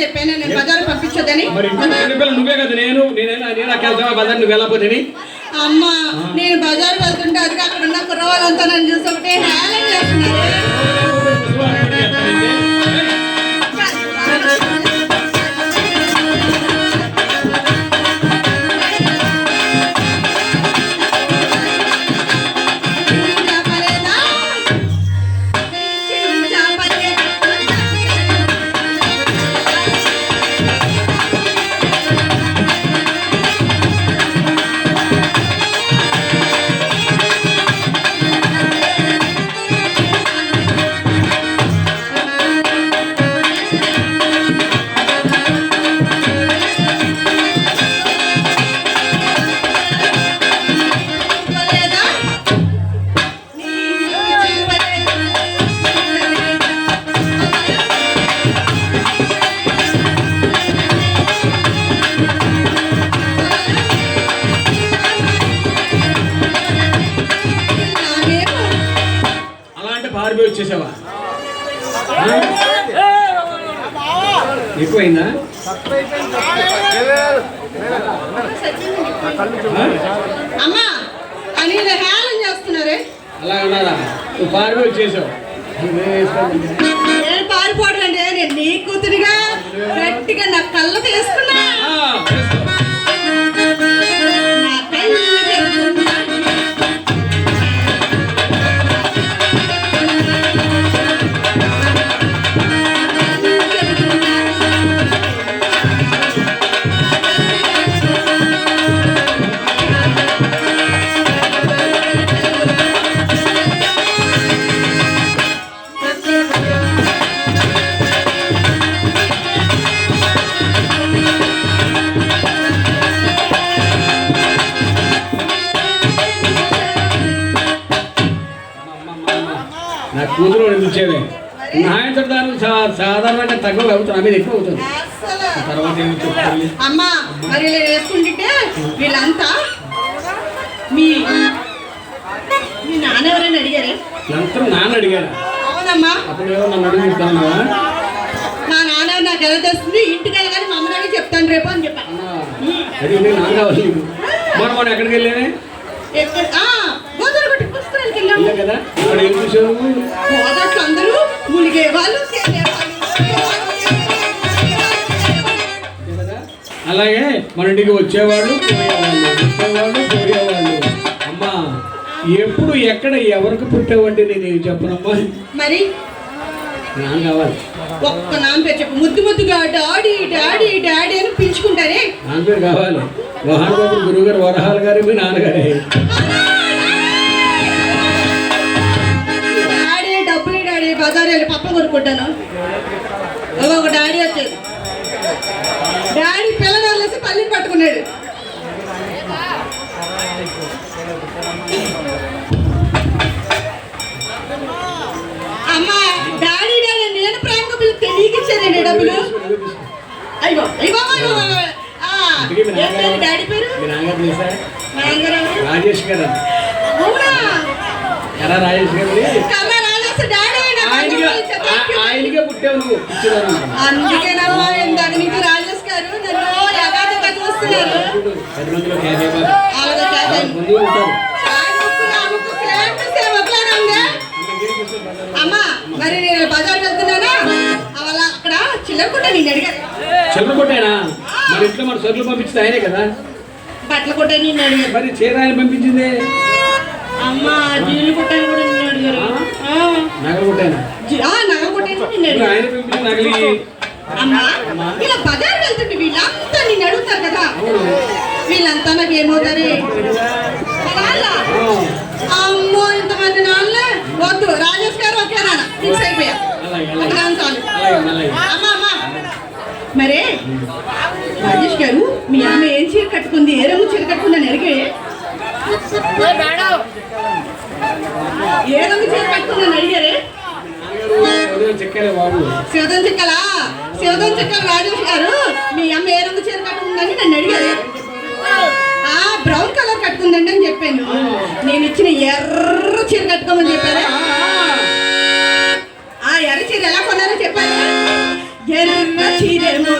చెప్పాను నేను బజారు పంపించదని నువ్వే కదా నేను బజార్ నువ్వు వెళ్ళకపోతే అమ్మ నేను బజారు వెళ్తుంటే అది అక్కడ ఉన్న కుర్రవాళ్ళంతా నన్ను చూసి ఒకటే హేళన చేస్తున్నారు ఎక్కువైందా? అమ్మా అని హేళన చేస్తున్నారే. అలా ఉన్నారా? నువ్వు పారిపోయి నేను పారిపోవడం అంటే నేను నీ కూతురిగా గట్టిగా నా కళ్ళకు వేసుకున్నా. కూతురు నిలిచేవే నాయంతో దాన్ని సా- సాధారణంగా తక్కువ అవుతుంది ఆమె ఎక్కువ అవుతుంది. తర్వాత ఏమి చెప్తాను అమ్మా మరి ఇలా వేసుకుంటుంటే వీళ్ళంతా మీ మీ నాన్న ఎవరైనా అడిగారే? అందరూ నాన్న అడిగారు? అవునమ్మా. అప్పుడు ఏమో నన్ను అడుగుతాను కదా మా నాన్న నాకు ఎలా తెలుస్తుంది? ఇంటికి వెళ్ళగానే మా అమ్మగారికి చెప్తాను రేపు అని చెప్పా. అది నేను నాన్న కావాలి నీకు? మొన్న మొన్న ఎక్కడికి ఎక్కడ గుట్టి కదా? అక్కడ ఏం చూసావు గోదాట్లో అందరూ వాళ్ళు? అలాగే మన ఇంటికి వచ్చేవాళ్ళు పోయేవాళ్ళు వచ్చేవాళ్ళు పోయేవాళ్ళు అమ్మా ఎప్పుడు ఎక్కడ ఎవరికి పుట్టావంటే నేను చెప్పనమ్మా? మరి? నాన్న కావాలి. ఒక్క నాన్న పేరు చెప్పు. ముద్దు ముద్దుగా డాడీ డాడీ డాడీ అని పిలుచుకుంటారే? నాన్న పేరు కావాలి. మహానుభావుడు గురువు గారు వరహాల గారు మీ నాన్నగారే. బజార్ వెళ్ళి పప్ప కొనుక్కుంటాను. ఒక డాడీ వచ్చాడు. డాడీ పిల్లలు వదిలేసి పల్లిని పట్టుకున్నాడు. అమ్మా డాడీ డాడీ నేను ప్రేమగా పిలిస్తే నీకు ఇచ్చానండి డబ్బులు. అయ్యో అయ్యో డాడీ పేరు? రాజేష్ గారు. రాజేష్ గారు ఆయనకే పుట్టావు నువ్వు అందుకేనమ్మా ఇందాక నీకు రాజేష్ గారు నన్ను యథార్థంగా చూస్తున్నారు. అమ్మా మరి నేను బజార్ వెళ్తున్నానా? అలా అక్కడ చిల్లరకుంటే నేను అడిగాను చిల్లర కొట్టేనా మరి ఇంట్లో మన సరుకులు పంపించింది ఆయనే కదా. బట్టలు కొట్టే నేను అడిగాను మరి చీర ఆయన పంపించింది? అమ్మా జీలు కొట్టాను కూడా నిన్ను అడిగారు. నగలు కొట్టాను అమ్మా ఇలా బజార్ వెళ్తుంటే వీళ్ళంతా నిన్ను అడుగుతారు కదా. వీళ్ళంతా నాకు ఏమవుతారు అమ్మో ఇంతమంది నాన్న వద్దు రాజేష్ గారు ఒకే నాన్న. ఫిక్స్ అయిపోయా. అమ్మా అమ్మా. మరే రాజేష్ గారు మీ అమ్మ ఏం చీర కట్టుకుంది? ఏ రంగు చీర కట్టుకుందని అడిగే? ఏ రంగు చీర కట్టుకుందని ఉదయం చెక్కాలే బాబు శివదం చిక్కలా? శివదం చిక్కల రాజేష్ గారు మీ అమ్మ ఏ రంగు చీర కట్టుకుందని నన్ను అడిగారు. ఆ బ్రౌన్ కలర్ కట్టుకుందండి అని చెప్పాను. నేను ఇచ్చిన ఎర్ర చీర కట్టుకోమని చెప్పారా? ఆ. ఎర్ర చీర ఎలా కొన్నారో చెప్పారా? ఎర్ర చీరేమో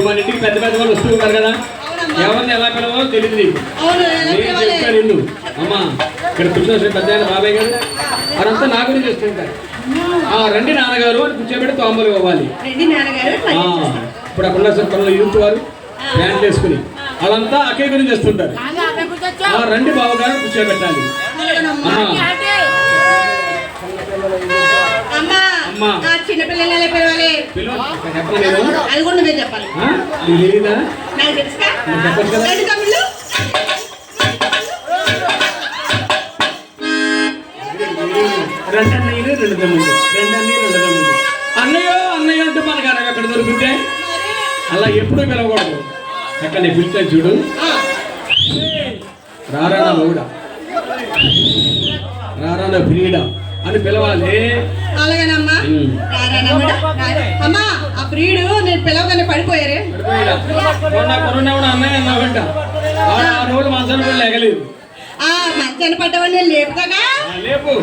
ఇప్పుడు మన ఇంటికి పెద్ద పెద్ద వాళ్ళు వస్తూ ఉంటారు కదా. ఎవరిని ఎలా పిలవాలో తెలియదు నీకు. నేను? చెప్తాను ఇల్లు అమ్మా ఇక్కడ కూర్చొని పెద్ద ఆయన బాబాయ్ గారు వారంతా నా గురించి చేస్తుంటారు. ఆ రండి నాన్నగారు అని కూర్చోబెట్టి తోమలు ఇవ్వాలి. ఇప్పుడు అక్కడ ఉన్న పనులు యూత్ వారు ప్యాంట్లు వేసుకుని. వాళ్ళంతా అక్కయ్య గురించి చేస్తుంటారు. ఆ రండి బావగారు కూర్చోబెట్టాలి. అలాగేనమ్మా. ఆ, అమ్మా అమ్మా. ఆ చిన్నపిల్లలు ఎలా పిలవాలి పిలువ చెప్పను నేను అది కూడా చెప్పాలి? నీకు రెండు అన్నయ్యలు రెండు తమ్ముళ్ళు. రెండు తమ్ముళ్ళు. అన్నయ్య అన్నయ్య అంటే మనకు అనగా ఎక్కడ దొరికితే అలా ఎప్పుడూ పిలవకూడదు. ఎక్కడ నేను పిలిచా చూడు రారా నా మౌడ రారా నా అని పిలవాలి. అలాగేనమ్మా. అమ్మా ఆ ప్రియుడు నేను పిలవగానే పడిపోయారే. ఆ మంచాన్ని పడ్డవాడిని లేపుతాగా? లేపు.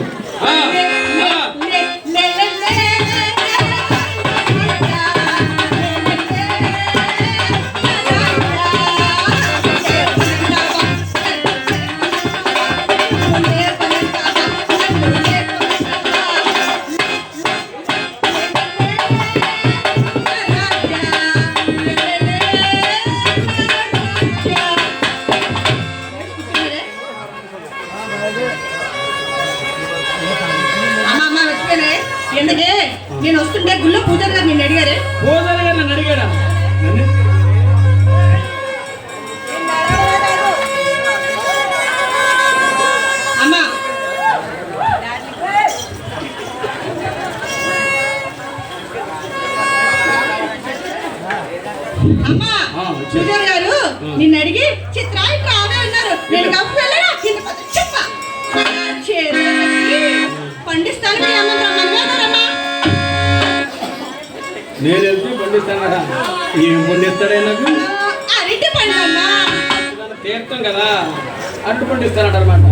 పూజారి గారు నన్ను అడిగాడా? అమ్మా అమ్మా! ఆ, వచ్చాను. పూజారి గారు నిన్ను అడిగి చిత్ర ఇట్లా ఆమె అన్నారు. నేను గప్పు కింద చెప్ప. పండిస్తాను. నేను వెళ్తే పండిస్తానడా ఏం పండిస్తాడే నాకు తీర్థం కదా. అట్టు పండిస్తానట అనమాట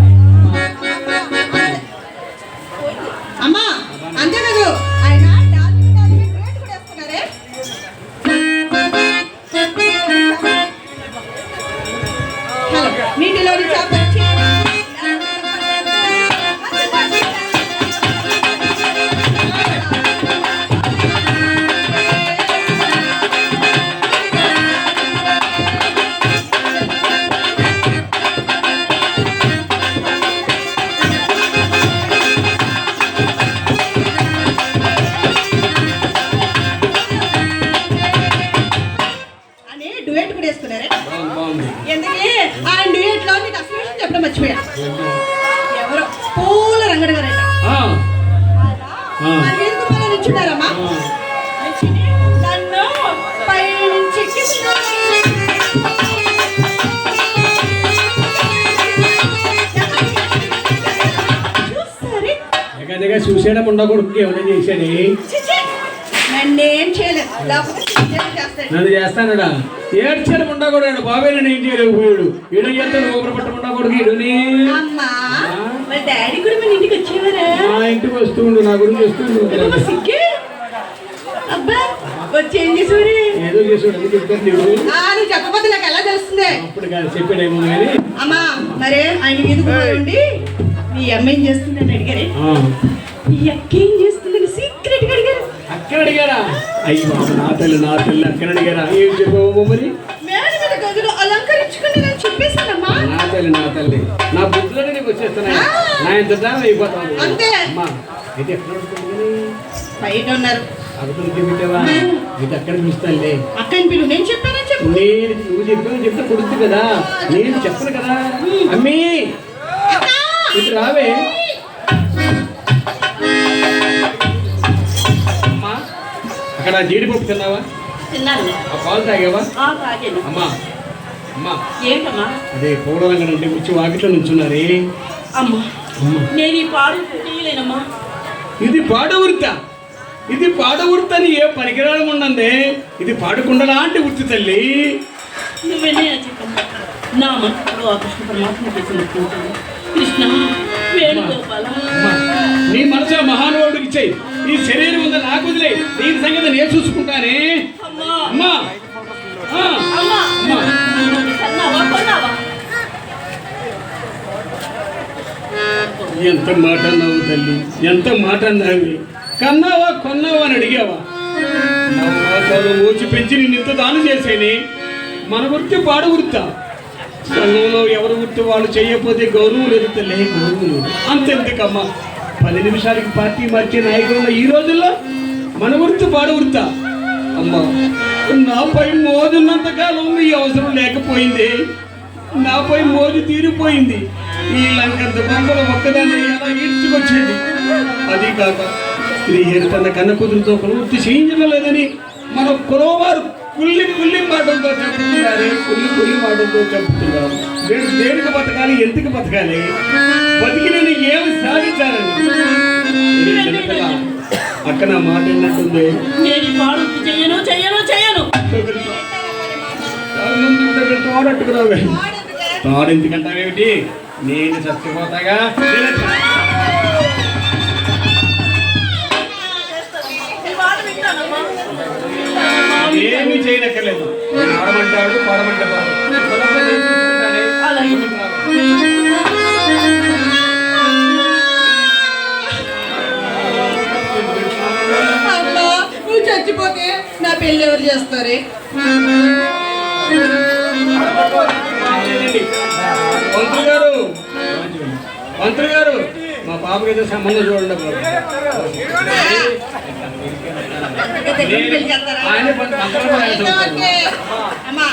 డుయెట్ కూడా వేసుకున్నారే? ఎందుకే? ఆ డ్యూయట్లో నీకు అసలు చెప్పడం మర్చిపోయా? ఎవరో? పూల రంగడు గారట నిల్చున్నారమ్మా నన్ను చూసేయడం ఉండకూడదు ఏమైనా చేశాడే చిచి నన్నేం చేస్తానడా? ఏడ్చడం ఉండకూడదు బాబాయ్ నేను ఏం చేయలేవు పోయాడు ఈడు చేస్తాడు ఊపిరి పట్టం ఉండకూడదు ఈడుని అమ్మా మరి డాడీ కూడా మన ఇంటికి వచ్చేవారా? మా ఇంటికి వస్తుండు నా గురించి వస్తుండు అబ్బా, వచ్చి ఏం చేసేవారు? ఏదో చేసాడు ఎందుకు చెప్తాను నువ్వు చెప్పకపోతే నాకు ఎలా తెలుస్తుంది? అప్పుడు కాదు చెప్పాడేమో కానీ అమ్మా మరే ఆయన మీదకు ఉండి మీ అమ్మ ఏం చేస్తుందని అడిగారే. మీ అక్క ఏం అడిగారు అక్కడ అడిగారా అయ్యి బాబు నా తల్లి నా తల్లి అక్కడ అడిగారా ఏం చెప్పావు మరి నా తల్లి నా తల్లి. నా బుద్ధులనే నీకు వచ్చేస్తున్నాయి. నా ఎంత దాని అయిపోతాను అంతే. అమ్మా అయితే ఎక్కడ బయట ఉన్నారు. అబద్ధం చెప్పావా ఇది అక్కడ చూస్తానులే అక్కని పిలువు నేను చెప్పానని చెప్పు. నేను నువ్వు చెప్పావు చెప్తే కొడుతుంది కదా. నేను చెప్పను కదా. అమ్మీ! ఇటు రావే. అక్కడ జీడిపప్పు తిన్నావా? తిన్నాను. ఆ పాలు తాగావా? తాగాను. అమ్మా అమ్మా. ఏంటమ్మా? అదే పౌడరంగా నుండి వచ్చి వాకిట్లో నుంచున్నారే. అమ్మా నేను ఈ పాడు తీయలేనమ్మా. ఇది పాడు వృత్త ఇది పాడు వృత్తి అని ఏ పరికరాలు ఉండండి ఇది పాడుకుండ లాంటి వృత్తి తల్లి. చెప్పమ్మా నా మనసులో ఆ కృష్ణ పరమాత్మ చేసినట్టు కృష్ణ వేణుగోపాల. అమ్మా, నీ మనసు మహానుభావుడికి ఇచ్చేయి. ఈ శరీరం ఉందా నాకు వదిలే. దీని సంగతి నేను చూసుకుంటానే. అమ్మా. ఎంత మాట అన్నావు తల్లి? ఎంత మాట అన్నావి? కన్నావా కొన్నావా అని అడిగావా? నవమాసాలు మోచి పెంచి నిన్ను ఇంత దానం చేసేని? మన వృత్తి పాడు వృత్తా? సంఘంలో ఎవరు వృత్తి వాళ్ళు చేయకపోతే గౌరవం లేదు తల్లి గౌరవం లేదు. అంతెందుకమ్మా? పది నిమిషాలకి పార్టీ మార్చే నాయకులు ఈ రోజుల్లో మన వృత్తి పాడు వృత్తా అమ్మా నాపై మోజున్నంత కాలం మీ అవసరం లేకపోయింది. నాపై మోజు తీరిపోయింది. ఈ లంకంత బొమ్మలు ఒక్కదాన్ని ఎలా ఈడ్చుకొచ్చేది? అది కాక స్త్రీ తన కన్న కుదురుతో వృత్తి చేయించడం లేదని మన కులవారు కుల్లి కుల్లి మాటలతో చెప్తున్నారే. కుల్లి కుల్లి మాటలతో చెప్తున్నారు. దేని దేనికి బతకాలి ఎందుకు బతకాలి? బతికి నేను ఏమి సాధించాలని? అక్క నా మాట విన్నట్టుంది నేను పాడు చెయ్యను చెయ్యను చెయ్యను. తోడట్టుకురావే ఆడెందుకే? తాడు ఎందుకంటావేమిటి నేను చచ్చిపోతాగా? ఏమీ చేయనక్కర్లేదు నేను ఆడమంటాడు పాడమంటే పాడు. పొలంలో నేను చూసుకుంటానే. అలాగే. అమ్మా నువ్వు చచ్చిపోతే నా పెళ్ళి ఎవరు చేస్తారే మంత్రి గారు మంత్రి గారు మా పాపకి ఏదో సంబంధం చూడండి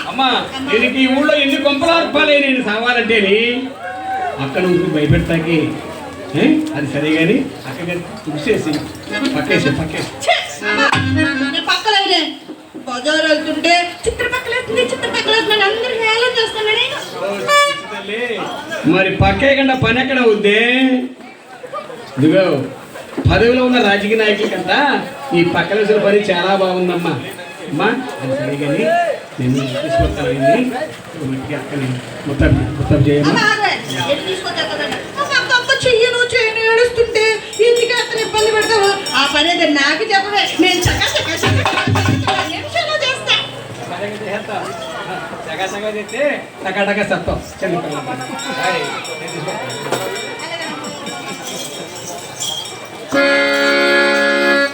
అమ్మా దీనికి ఈ ఊళ్ళో ఎన్ని కొంపలు అర్పాలే నేను సావాలంటేని? అక్కడ ఊరికి భయపెడతాకి? అది సరే కానీ అక్కడ తుడిసేసి పక్కేసి పక్కేసి. బజార్ వెళ్తుంటే చుట్టుపక్కల చుట్టుపక్కల అందరూ హేళన చేస్తాను నేను మరి పక్కేయకుండా పని ఎక్కడ అవుద్ది? ఇదిగో పదవిలో ఉన్న రాజకీయ నాయకుల కంట ఈ పక్కన వేసిన పని చాలా బాగుందమ్మా. అమ్మా అది సరే కానీ నేను తీసుకొస్తాను అక్కని మొత్తం మొత్తం చేయమ్మా. ఏడుస్తుంటే అతను ఇబ్బంది పెడతావు ఆ పని అయితే నాకు చెప్పవే. నేను చక్క చక్క చక్క చేస్తా. సగా చేస్తే. టకా టకా సత్తాం చిన్న Thank